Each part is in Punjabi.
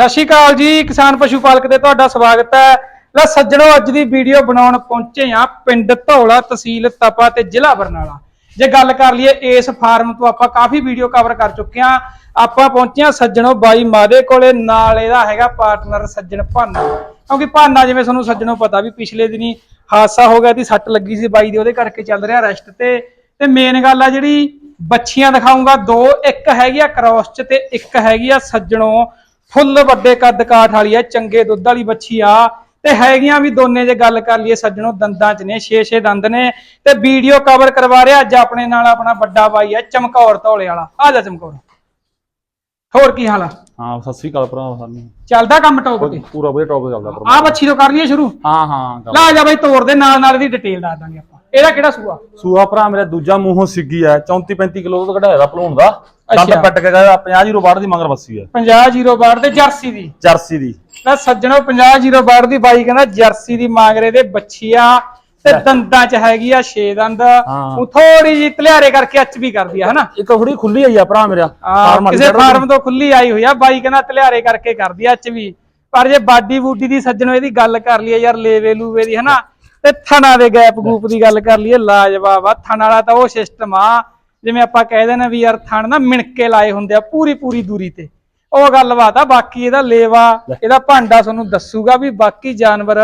ਸਤਿ ਸ਼੍ਰੀ ਅਕਾਲ ਜੀ, ਕਿਸਾਨ ਪਸ਼ੂ ਪਾਲਕ ਦੇ ਤੁਹਾਡਾ ਸਵਾਗਤ ਹੈ। ਲੈ ਸੱਜਣੋ, ਅੱਜ ਦੀ ਵੀਡੀਓ ਬਣਾਉਣ ਪਹੁੰਚੇ ਆ ਪਿੰਡ ਧੌਲਾ ਤਹਿਸੀਲ ਤਪਾ ਤੇ ਜ਼ਿਲ੍ਹਾ ਬਰਨਾਲਾ। ਜੇ ਗੱਲ ਕਰ ਲਈਏ ਇਸ ਫਾਰਮ ਤੋਂ ਆਪਾਂ ਕਾਫੀ ਵੀਡੀਓ ਕਵਰ ਕਰ ਚੁੱਕੇ ਆ ਆਪਾਂ ਪਹੁੰਚੇ ਆ ਸੱਜਣੋ ਬਾਈ ਮਾਦੇ ਕੋਲੇ, ਨਾਲ ਇਹਦਾ ਹੈਗਾ ਪਾਰਟਨਰ ਸੱਜਣ ਭਾਨਾ। ਕਿਉਂਕਿ ਭਾਨਾ ਜਿਵੇਂ ਤੁਹਾਨੂੰ ਸੱਜਣੋ ਪਤਾ ਵੀ ਪਿਛਲੇ ਦਿਨੀ ਹਾਦਸਾ ਹੋ ਗਿਆ ਸੀ, ਸੱਟ ਲੱਗੀ ਸੀ ਬਾਈ ਦੀ, ਉਹਦੇ ਕਰਕੇ ਚੱਲ ਰਿਹਾ ਰੈਸਟ ਤੇ। ਤੇ ਮੇਨ ਗੱਲ ਆ ਜਿਹੜੀ ਬੱਚੀਆਂ ਦਿਖਾਉਂਗਾ ਦੋ, ਇੱਕ ਹੈਗੀ ਆ ਕ੍ਰੋਸ ਚ ਤੇ ਇੱਕ ਹੈਗੀ ਆ ਸੱਜਣੋ। ਫੁੱਲ ਵੱਡੇ ਕੱਦ ਕਾਠ ਵਾਲੀ ਆ ਚੰਗੇ ਦੁੱਧ ਵਾਲੀ ਬੱਚੀ ਆ। ਤੇ ਹੈਗੀਆਂ ਵੀ ਦੋਨੇ ਜੇ ਗੱਲ ਕਰ ਲਈਏ, ਸੱਜਣੋ ਦੰਦਾਂ ਚ ਨੇ 6-6 ਦੰਦ ਨੇ। ਤੇ ਵੀਡੀਓ ਕਵਰ ਕਰਵਾ ਰਿਹਾ, ਅੱਜ ਆਪਣੇ ਨਾਲ ਆਪਣਾ ਵੱਡਾ ਬਾਈ ਆ ਚਮਕੌਰ ਧੌਲੇ ਵਾਲਾ। ਆ ਜਾ ਚਮਕੌਰ। ਹੋਰ ਕੀ ਹਾਲ ਆ? ਹਾਂ ਸਤਿ ਸ੍ਰੀ ਅਕਾਲ ਭਰਾ ਸਾਨੂੰ ਚੱਲਦਾ ਕੰਮ ਟੌਪ ਤੇ? ਪੂਰਾ ਵਧੀਆ ਟੌਪ ਚੱਲਦਾ ਭਰਾ ਆ ਬੱਚੀ ਤੋਂ ਕਰ ਲਈਏ ਸ਼ੁਰੂ? ਹਾਂ ਹਾਂ ਗੱਲ। ਲਾ ਜਾ ਬਾਈ ਤੋੜ ਦੇ ਨਾਲ ਨਾਲ ਇਹਦੀ ਡਿਟੇਲ ਦੱਸ ਦਾਂਗੇ ਆਪਾਂ। ਇਹਦਾ ਕਿਹੜਾ ਸੂਆ? ਸੂਆ ਭਰਾ ਮੇਰਾ ਦੂਜਾ ਮੂੰਹੋਂ ਸਿੱਗੀ ਹੈ 34 35 ਕਿਲੋ ਤੋਂ ਕਢਾਇਆ ਦਾ ਭਲੂਣ ਦਾ। ਦੰਦ ਅੱਛਾ। ਪੱਟ ਕੇ ਗਿਆ 50 ਜੀਰੋ ਬਾੜ ਦੀ ਮਗਰ ਬੱਸੀ ਹੈ 50-02 ਤੇ ਜਰਸੀ ਦੀ। ਜਰਸੀ ਦੀ। ਨਾ ਸੱਜਣੋ 50-02 ਦੀ ਬਾਈ ਕਹਿੰਦਾ ਜਰਸੀ ਦੀ ਮਾਂਗਰੇ ਦੇ ਬੱਚੀ ਆ। ਤੇ ਦੰਦਾਂ ਚ ਹੈਗੀ ਆ 6 ਦੰਦ। ਉਹ ਥੋੜੀ ਜੀ ਤਲਿਆਰੇ ਕਰਕੇ ਅੱਚ ਵੀ ਕਰਦੀ ਆ ਹਨਾ? ਇੱਕ ਥੋੜੀ ਖੁੱਲੀ ਆਈ ਆ ਭਰਾ ਮੇਰਾ ਫਾਰਮ ਕਿਸੇ। ਫਾਰਮ ਤੋਂ ਖੁੱਲੀ ਆਈ ਹੋਈ ਆ ਬਾਈ ਕਹਿੰਦਾ ਤਲਿਆਰੇ ਕਰਕੇ ਕਰਦੀ ਆ ਅੱਚ ਵੀ ਪਰ ਜੇ ਬਾਡੀ ਬੂਡੀ ਦੀ ਸੱਜਣੋ ਇਹਦੀ ਗੱਲ ਕਰ ਲਈਏ ਯਾਰ ਲੇਵੇ ਲੂਵੇ ਦੀ ਹਨਾ? ਤੇ ਥਣਾ ਦੇ ਗੈਪ ਗੂਪ ਦੀ ਗੱਲ ਕਰ ਲਈਏ ਲਾਜਵਾਬ ਆ। ਥਣ ਵਾਲਾ ਤਾਂ ਉਹ ਸਿਸਟਮ ਆ ਜਿਵੇਂ ਆਪਾਂ ਕਹਿ ਦਿੰਦੇ ਵੀ ਯਾਰ ਥਣ ਨਾ ਮਿਣਕੇ ਲਾਏ ਹੁੰਦੇ ਆ ਪੂਰੀ ਪੂਰੀ ਦੂਰੀ ਤੇ। ਉਹ ਗੱਲਬਾਤ ਆ ਬਾਕੀ ਇਹਦਾ ਲੇਵਾ ਇਹਦਾ ਭਾਂਡਾ ਤੁਹਾਨੂੰ ਦੱਸੂਗਾ ਵੀ ਬਾਕੀ ਜਾਨਵਰ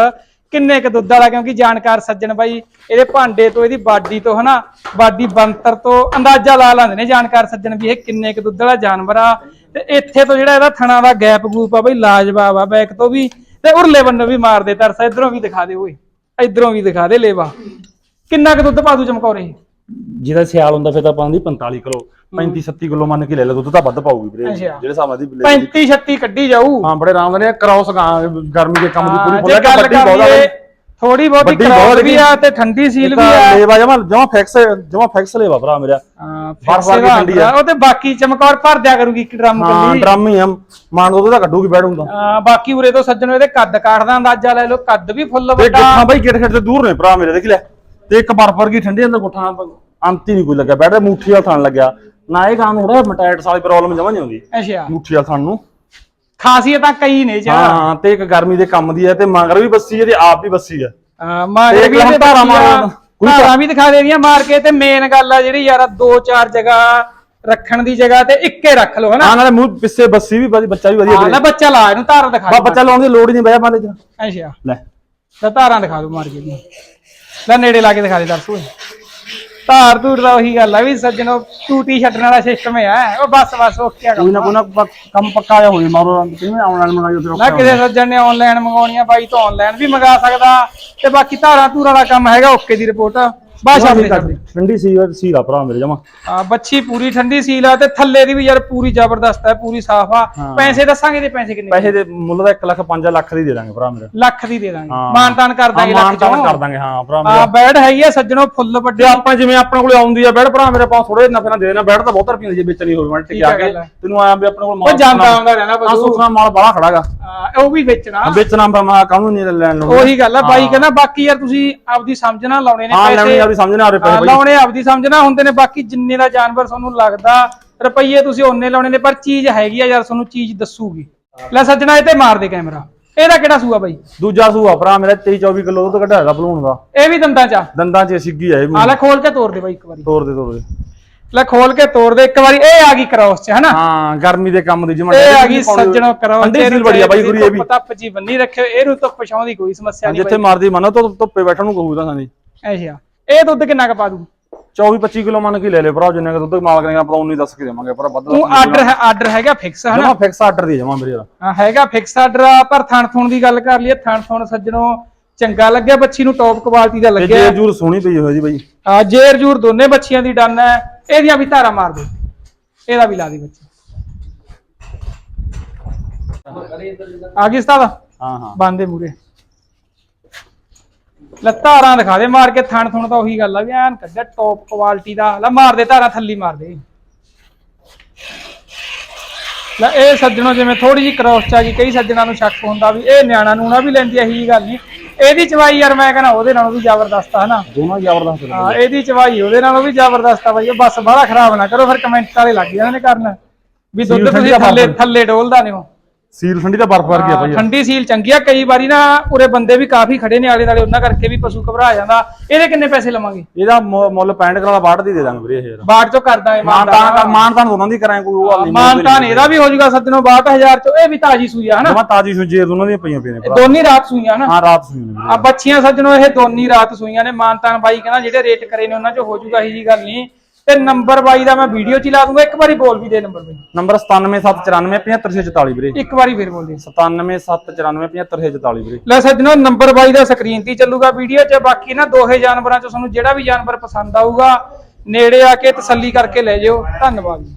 ਕਿੰਨੇ ਕ ਦੁੱਧ ਵਾਲਾ? ਕਿਉਂਕਿ ਜਾਣਕਾਰ ਸੱਜਣ ਬਾਈ, ਇਹਦੇ ਭਾਂਡੇ ਤੋਂ, ਇਹਦੀ ਬਾਡੀ ਤੋਂ, ਹਨਾ? ਬਾਡੀ ਬੰਤਰ ਤੋਂ ਅੰਦਾਜ਼ਾ ਲਾ ਲੈਂਦੇ ਨੇ ਜਾਣਕਾਰ ਸੱਜਣ ਵੀ ਇਹ ਕਿੰਨੇ ਕ ਦੁੱਧ ਵਾਲਾ ਜਾਨਵਰ ਆ। ਤੇ ਇੱਥੇ ਤੋਂ ਜਿਹੜਾ ਇਹਦਾ ਥਣਾ ਦਾ ਗੈਪ ਗੂਪ ਆ ਬਈ, ਲਾਜਵਾਬ ਆ ਬੈਕ ਤੋਂ ਵੀ। ਤੇ ਉਰਲੇ ਬੰਨੋਂ ਵੀ ਮਾਰਦੇ ਤਰਸ, ਇਧਰੋਂ ਵੀ ਦਿਖਾ ਦੇ ਓਏ। ਇਧਰੋਂ ਵੀ ਦਿਖਾ ਦੇ ਲੇਵਾ। ਕਿੰਨਾ ਕ ਦੁੱਧ ਪਾ ਦੂ ਚਮਕੌਰੇ? ਜਿਹਦਾ ਸਿਆਲ ਹੁੰਦਾ ਫਿਰ ਤਾਂ ਪਾਉਂਦੀ 45 ਕਿਲੋ 35 37 ਕਿਲੋ ਮੰਨ ਕੇ ਲੈ ਲੈ ਦੁੱਧ ਤਾਂ ਵੱਧ ਪਾਊਗੀ ਵੀਰੇ ਅੱਛਾ। ਜਿਹੜੇ ਹਿਸਾਬ ਨਾਲ ਦੀ ਲੈ 35 36 ਕੱਢੀ ਜਾਊ। ਹਾਂ ਬੜੇ ਆਰਾਮ ਨਾਲ ਕ੍ਰਾਸ ਗਰਮੀ ਦੇ ਕੰਮ ਦੀ ਪੂਰੀ ਹਾਂ, ਫੁੱਲ ਗੱਲ ਵੱਡੀ ਬਹੁਤ ਆ ਥੋੜੀ ਬਹੁਤੀ ਵੱਡੀ ਕਰਾਉ ਵੀ ਹੈਗੀ। ਆ ਤੇ ਠੰਡੀ ਸੀਲ ਵੀ ਆ। ਲੇਵਾ ਜਮਾ ਜਮਾ ਫਿਕਸ ਜਮਾ ਫਿਕਸ ਲੇਵਾ ਭਰਾ ਮੇਰਾ। ਹਾਂ, ਵਰਗੀ ਫਿਕਸ ਠੰਡੀ ਆ। ਉਹ ਤੇ ਬਾਕੀ ਚਮਕੌਰ ਭਰ ਦਿਆ ਕਰੂਗੀ ਇੱਕ ਡਰਮ ਹਾਂ ਕੱਲੀ। ਡਰਮ ਹੀ ਆ। ਮਾਨ ਦੁੱਧ ਦਾ ਕੱਢੂਗੀ ਬੈਠੂਗਾ ਹਾਂ, ਬਾਕੀ ਉਰੇ ਤੋਂ ਸੱਜਣੋ ਇਹਦੇ ਕੱਦ ਕਾਠ ਦਾ ਅੰਦਾਜ਼ਾ ਲੈ ਲਓ ਕੱਦ ਵੀ ਫੁੱਲ ਤੇ ਵੱਡਾ। ਗੁੱਠਾਂ ਬਾਈ ਗਿੱਟ ਗਿੱਟ ਤੇ ਦੂਰ ਨੇ ਭਰਾ ਮੇਰੇ ਦੇਖ ਲੈ। ਤੇ ਇੱਕ ਬਰਫ ਵਰਗੀ ਠੰਡੀ ਅੰਦਰ ਗੁੱਠਾਂ ਅੰਤ ਹੀ ਨਹੀਂ ਕੋਈ ਲੱਗਿਆ। ਬੈਠੇ ਮੁੱਠੀ ਵਾਲ ਥਣ ਲੱਗਿਆ। ਨਾ ਇਹ ਕੰਮ ਥੋੜਾ ਮਟਾਇਟਸ ਵਾਲੀ ਪ੍ਰੋਬਲਮ ਜਮਾ ਨਹੀਂ ਆਉਂਦੀ। ਅੱਛਾ। ਮੁੱਠੀ ਵਾਲ ਥਣ ਨੂੰ। ਖਾਸੀਅਤਾਂ ਕਈ ਨੇ ਜੀ। ਹਾਂ ਤੇ ਇੱਕ ਗਰਮੀ ਦੇ ਕੰਮ ਦੀ ਹੈ ਤੇ ਮਗਰ ਵੀ ਬੱਸੀ ਹੈ ਤੇ ਆਪ ਵੀ ਬੱਸੀ ਹੈ। ਹਾਂ ਤੇ ਵੀ ਇਹਦੇ ਧਾਰਾਂ ਮਾਰ ਬੱਚੀਆਂ- ਦਿੰਦਾ। ਕੋਈ ਧਾਰਾਂ ਵੀ ਦਿਖਾ ਦੇਣੀਆਂ ਮਾਰ ਕੇ ਤੇ ਮੇਨ ਗੱਲ ਆ ਜਿਹੜੀ ਯਾਰ ਦੋ ਚਾਰ ਜਗ੍ਹਾ ਰੱਖਣ ਦੀ ਜਗ੍ਹਾ ਤੇ ਇੱਕੇ ਰੱਖ ਲਓ ਹਨਾ? ਹਾਂ ਨਾਲੇ ਮੂੰਹ ਪਿੱਛੇ ਬੱਸੀ ਵੀ ਬੱਚਾ ਵੀ ਵਧੀਆ ਹਾਂ ਬੱਚਾ ਲਾ ਇਹਨੂੰ ਧਾਰਾਂ ਦਿਖਾ ਬਾ ਬੱਚਾ ਲਾਉਣ ਦੀ ਲੋੜ ਹੀ ਨਹੀਂ ਬਈ ਮਾਲੇ ਚ ਅੱਛਾ। ਲੈ। ਲੈ ਧਾਰਾਂ ਦਿਖਾ ਦੋ ਮਾਰ ਕੇ ਲੈ ਨੇੜੇ ਲਾ ਕੇ ਦਿਖਾ ਦੇ ਦਰਸ ਧਾਰ ਧੂਰ ਦਾ ਉਹੀ ਗੱਲ ਆ ਵੀ ਸੱਜਣੋ ਟੂਟੀ ਛੱਡਣ ਵਾਲਾ ਸਿਸਟਮ ਹੈ ਉਹ ਬਸ ਬਸ ਓਕੇ ਆ ਕੋਈ ਨਾ ਕੋਈ ਨਾ ਪ- ਕੰਮ ਪੱਕਾ ਜਾ ਹੋਏ ਮਾਰੋ ਕਿਵੇਂ ਆਨਲਾਈਨ ਮੰਗਾਈ ਉਧਰ ਨਾ ਕਿਸੇ ਸੱਜਣ ਨੇ ਆਨਲਾਈਨ ਮੰਗਾਉਣੀਆਂ ਬਾਈ ਤੋਂ ਆਨਲਾਈਨ ਵੀ ਮੰਗਾ ਸਕਦਾ ਤੇ ਬਾਕੀ ਧਾਰਾਂ ਧੂਰਾਂ ਦਾ ਕੰਮ ਹੈਗਾ ਓਕੇ ਦੀ ਰਿਪੋਰਟ ਬਸ ਆਪਣੇ ਛੱਡ ਦੇ ਠੰਡੀ ਸੀ ਸੀ ਆ ਭਰਾ ਮੇਰੇ ਜਮਾ। ਆ ਬੱਚੀ ਪੂਰੀ ਠੰਡੀ ਸੀਲ ਆ ਤੇ ਥੱਲੇ ਦੀ ਵੀ ਯਾਰ ਪੂਰੀ ਜ਼ਬਰਦਸਤ ਹੈ ਪੂਰੀ ਸਾਫ਼ ਆ। ਹਾਂ। ਪੈਸੇ ਦੱਸਾਂਗੇ ਤੇ ਪੈਸੇ ਕਿੰਨੇ ਪੈਸੇ ਦੇ ਮੁੱਲ ਦਾ 1 ਲੱਖ 5 ਲੱਖ ਦੀ ਦੇ ਦਾਂਗੇ ਭਰਾ ਮੇਰੇ। ਲੱਖ ਦੀ ਦੇ ਦਾਂਗੇ। ਹਾਂ। ਮਾਨਤਾਨ ਕਰ ਦਾਂਗੇ ਹਾਂ, ਲੱਖ ਮਾਨਤਾਨ ਚੋਂ ਕਰ ਦਾਂਗੇ ਹਾਂ ਭਰਾ ਆ ਮੇਰਾ। ਬੈਡ ਹੈਗੀ ਆ ਸੱਜਣੋ ਫੁੱਲ ਵੱਡੇ। ਤੇ ਆਪਾਂ ਜਿਵੇਂ ਆਪਣੇ ਕੋਲੇ ਆਉਂਦੀ ਆ ਬੈਡ ਭਰਾ ਮੇਰੇ ਆਪਾਂ ਥੋੜੇ ਨਫੇ ਨਾਲ ਦੇ ਦੇਣਾ। ਬੈਡ ਤਾਂ ਬਹੁਤ ਰੁਪਏ ਦੀ ਜੇ ਵੇਚਣੀ ਹੋਵੇ ਮੈਂ ਠੀਕ ਟਿਕਾ ਆ ਕੇ। ਗੱਲ ਆ। ਤੈਨੂੰ ਆਇਆ ਵੀ ਆਪਣੇ ਕੋਲ ਉਹ ਜਾਂਦਾ ਆਉਂਦਾ ਰਹਿਣਾ ਆ ਬਸ ਸੁਖਨਾ ਮਾਲ ਬਾਲਾ ਖੜਾਗਾ ਉਹ ਵੀ ਵੇਚਣਾ। ਵੇਚਣਾ ਪਾ ਮੈਂ ਕਾਹਨੂੰ ਨਹੀਂ ਲੈਣ ਨੂੰ। ਉਹੀ ਗੱਲ ਆ ਬਾਈ ਕਹਿੰਦਾ ਬਾਕੀ ਯਾਰ ਤੁਸੀਂ ਆਪਦੀ ਸਮਝਣਾ ਲਾਉਣੇ ਨੇ ਲੈਣੀ ਆ ਵੀ ਸਮਝਣਾ ਆ ਰਹੇ ਹਾਂ, ਪੈਸੇ ਬਾਈ। ਲਾਉਣੇ ਆਪਦੀ ਸਮਝਣਾ ਹੁੰਦੇ ਨੇ ਬਾਕੀ ਜਿੰਨੇ ਦਾ ਜਾਨਵਰ ਤੁਹਾਨੂੰ ਲੱਗਦਾ ਰੁਪਈਏ ਤੁਸੀਂ ਉਹਨੇ ਲਾਉਣੇ ਨੇ ਪਰ ਚੀਜ਼ ਹੈਗੀ ਆ ਯਾਰ ਤੁਹਾਨੂੰ ਚੀਜ਼ ਦੱਸੂਗੀ। ਲੈ ਸੱਜਣਾ ਇਹ ਤੇ ਮਾਰ ਦੇ ਕੈਮਰਾ। ਇਹਦਾ ਕਿਹੜਾ ਸੂਆ ਬਾਈ? ਦੂਜਾ ਸੂਆ ਭਰਾ ਮੇਰਾ 23 24 ਕਿਲੋ ਦੁੱਧ ਕਢਾਇਆ ਦਾ ਭਲੂਣ ਦਾ। ਇਹ ਵੀ ਦੰਦਾਂ ਚ ਆ? ਦੰਦਾਂ 'ਚ ਸਿੱਗੀ ਆ ਇਹ ਆ ਲੈ ਖੋਲ ਕੇ ਤੋੜ ਦੇ ਬਾਈ ਇੱਕ ਵਾਰੀ। ਤੋੜ ਦੇ ਤੋੜ ਦੇ। ਲੈ ਖੋਲ ਕੇ ਤੋੜ ਦੇ ਇੱਕ ਵਾਰੀ ਇਹ ਆ ਗਈ ਕ੍ਰੋਸ ਚ ਹਨਾ? ਹਾਂ ਗਰਮੀ ਦੇ ਕੰਮ ਦੀ ਜਮਾ ਇਹ ਆ ਗਈ ਸੱਜਣੋ ਕ੍ਰੋਸ ਠੰਡੀ ਸੀਲ ਬੜੀ ਆ ਬਾਈ ਗੁਰੀ ਇਹ ਵੀ। ਧੁੱਪ ਜੀ ਬੰਨੀ ਰੱਖਿਓ ਇਹਨੂੰ ਧੁੱਪ ਛਾਂ ਦੀ ਕੋਈ ਸਮੱਸਿਆ ਨਹੀਂ ਜਿੱਥੇ ਮਰਦੀ ਮੰਨੋ ਤਾਂ ਧੁੱਪੇ ਬੈਠਣ ਨੂੰ ਕਹੂਗਾ ਸਾਨੀ। ਅੱਛਾ ਇਹ ਦੁੱਧ ਕਿੰਨਾ ਕ ਪਾ ਦੂ? 24 25 ਕਿਲੋ ਮੰਨ ਕੇ ਲੈ ਲੈ ਭਰਾ ਜਿੰਨੇ ਕੁ ਦੁੱਧ ਮਾਲ ਕਰੇਗਾ ਆਪਾਂ ਉਨੀ ਦੱਸ ਕੇ ਦੇਵਾਂਗੇ ਪਰ ਵੱਧ ਤੂੰ ਆਰਡਰ ਹੈ ਆਰਡਰ ਹੈਗਾ ਫਿਕਸ ਹਨਾ? ਜਮਾ ਫਿਕਸ ਆਰਡਰ ਦੀ ਜਮਾ ਮੇਰੇ ਹਾਂ ਹੈਗਾ ਫਿਕਸ ਆਰਡਰ ਪਰ ਥਣ ਥੁਣ ਦੀ ਗੱਲ ਕਰ ਲਈਏ ਥਣ ਥੁਣ ਸੱਜਣੋ ਚੰਗਾ ਲੱਗਿਆ ਬੱਚੀ ਨੂੰ ਟੌਪ ਕੁਆਲਿਟੀ ਦਾ ਲੱਗਿਆ। ਜੇ ਜੂਰ ਸੋਹਣੀ ਪਈ ਹੋਈ ਜੀ ਬਾਈ। ਆ ਜੇਰ ਜੂਰ ਦੋਨੇ ਬੱਚੀਆਂ ਦੀ ਡਨ ਹੈ ਇਹਦੀਆਂ ਵੀ ਧਾਰਾ ਮਾਰ ਦੇ ਇਹਦਾ ਵੀ ਲਾ ਦੀ ਬੱਚੀ। ਆ ਗਈ ਸਤਾਵਾ ਹਾਂ ਹਾਂ। ਬੰਦੇ ਮੂਰੇ ਲੈ ਧਾਰਾਂ ਦਿਖਾ ਦੇ ਮਾਰ ਕੇ ਥਣ ਥੁਣ ਤਾਂ ਉਹੀ ਗੱਲ ਆ ਵੀ ਐਨ ਕੱਢਿਆ ਟੌਪ ਕੁਆਲਿਟੀ ਦਾ। ਲੈ ਮਾਰ ਦੇ ਧਾਰਾਂ ਥੱਲੀ ਮਾਰ ਦੇ। ਲੈ ਇਹ ਸੱਜਣੋ ਜਿਵੇਂ ਥੋੜੀ ਜਿਹੀ ਕ੍ਰੋਸ ਚ ਆ ਗਈ ਕਈ ਸੱਜਣਾਂ ਨੂੰ ਸ਼ੱਕ ਹੁੰਦਾ ਵੀ ਇਹ ਨਿਆਣਾ ਨੂਣਾ ਵੀ ਲੈਂਦੀ ਇਹੀ ਗੱਲ ਨਹੀਂ। ਇਹਦੀ ਚਵਾਈ ਯਾਰ ਮੈਂ ਕਹਿੰਦਾ ਉਹਦੇ ਨਾਲੋਂ ਵੀ ਜ਼ਬਰਦਸਤ ਆ ਹਨਾ। ਦੋਨੋਂ ਜ਼ਬਰਦਸਤ ਨੇ। ਹਾਂ ਇਹਦੀ ਚਵਾਈ ਉਹਦੇ ਨਾਲੋਂ ਵੀ ਜ਼ਬਰਦਸਤ ਆ ਬਾਈ ਬਸ ਬਾਹਲਾ ਖਰਾਬ ਨਾ ਕਰੋ ਫਿਰ ਕਮੈਂਟ ਵਾਲੇ ਲੱਗ ਜਾਂਦੇ ਨੇ ਕਰਨ। ਵੀ ਦੁੱਧ ਤੁਸੀਂ ਥੱਲੇ। ਥੱਲੇ ਡੋਲਦਾ ਨਹੀਂ ਹੋ ਸੀਲ ਠੰਡੀ ਦਾ ਬਰਫ ਵਰਗੀ ਆ ਭਾਈ। ਠੰਡੀ ਸੀਲ ਚੰਗੀ ਆ। ਕਈ ਵਾਰੀ ਨਾ ਉਰੇ ਬੰਦੇ ਵੀ ਕਾਫੀ ਖੜੇ ਨੇ ਆਲੇ ਦਾਲੇ ਉਹਨਾਂ ਕਰਕੇ ਵੀ ਪਸ਼ੂ ਘਬਰਾ ਜਾਂਦਾ। ਇਹਦੇ ਕਿੰਨੇ ਪੈਸੇ ਲਵਾਂਗੇ? ਇਹਦਾ ਮੁੱਲ 65 ਕਰਾਲਾ ਬਾੜ ਦੀ ਦੇ ਦਾਂਗੇ ਵੀਰੇ ਯਾਰ ਬਾਟ ਚੋਂ ਕਰਦਾ ਹੈ ਮਾਨਤਾਨ ਕਰ ਮਾਨਤਾਨ ਦੋਨਾਂ ਦੀ ਕਰਾਂ ਕੋਈ ਉਹ ਗੱਲ ਨਹੀਂ ਮਾਨਤਾਨ ਇਹਦਾ ਵੀ ਹੋ ਜਾਊਗਾ ਸੱਜਣੋ 62000 ਚੋਂ। ਇਹ ਵੀ ਤਾਜੀ ਸੂਈ ਆ ਹਨਾ? ਜਮਾ ਤਾਜੀ ਸੁਜੇ ਦੋਨਾਂ ਦੀਆਂ ਪਈਆਂ ਪਈਆਂ ਨੇ ਦੋਨੀ ਰਾਤ ਸੂਈਆਂ ਨਾ ਹਾਂ ਰਾਤ ਸੂਈ ਵੀਰੇ। ਆ ਬੱਚੀਆਂ ਸੱਜਣੋ ਇਹ ਦੋਨੀ ਰਾਤ ਸੂਈਆਂ ਨੇ। ਮਾਨਤਾਨ ਬਾਈ ਕਹਿੰਦਾ ਜਿਹੜੇ ਰੇਟ ਕਰੇ ਨੇ ਉਹਨਾਂ ਚੋਂ ਹੋ ਜਾਊਗਾ ਇਹੀ ਜੀ ਗੱਲ ਨਹੀਂ। ਤੇ ਨੰਬਰ ਬਾਈ ਦਾ ਮੈਂ ਵੀਡੀਓ ਚ ਹੀ ਲਾ ਦੂੰਗਾ ਇੱਕ ਵਾਰੀ ਬੋਲ ਵੀ ਦੇ ਨੰਬਰ ਬਾਈ ਨੰਬਰ 9779475644 ਵੀਰੇ। ਇੱਕ ਵਾਰੀ ਫੇਰ ਬੋਲ ਦੇ। 9779475644 ਵੀਰੇ। ਲੈ ਸੱਜਣੋ ਨੰਬਰ ਬਾਈ ਦਾ ਸਕਰੀਨ ਤੇ ਚੱਲੂਗਾ ਵੀਡੀਓ 'ਚ ਬਾਕੀ ਨਾ ਦੋਹੇ ਜਾਨਵਰਾਂ 'ਚ ਤੁਹਾਨੂੰ ਜਿਹੜਾ ਵੀ ਜਾਨਵਰ ਪਸੰਦ ਆਊਗਾ ਨੇੜੇ ਆ ਕੇ ਤਸੱਲੀ ਕਰਕੇ ਲੈ ਜਿਓ। ਧੰਨਵਾਦ ਜੀ।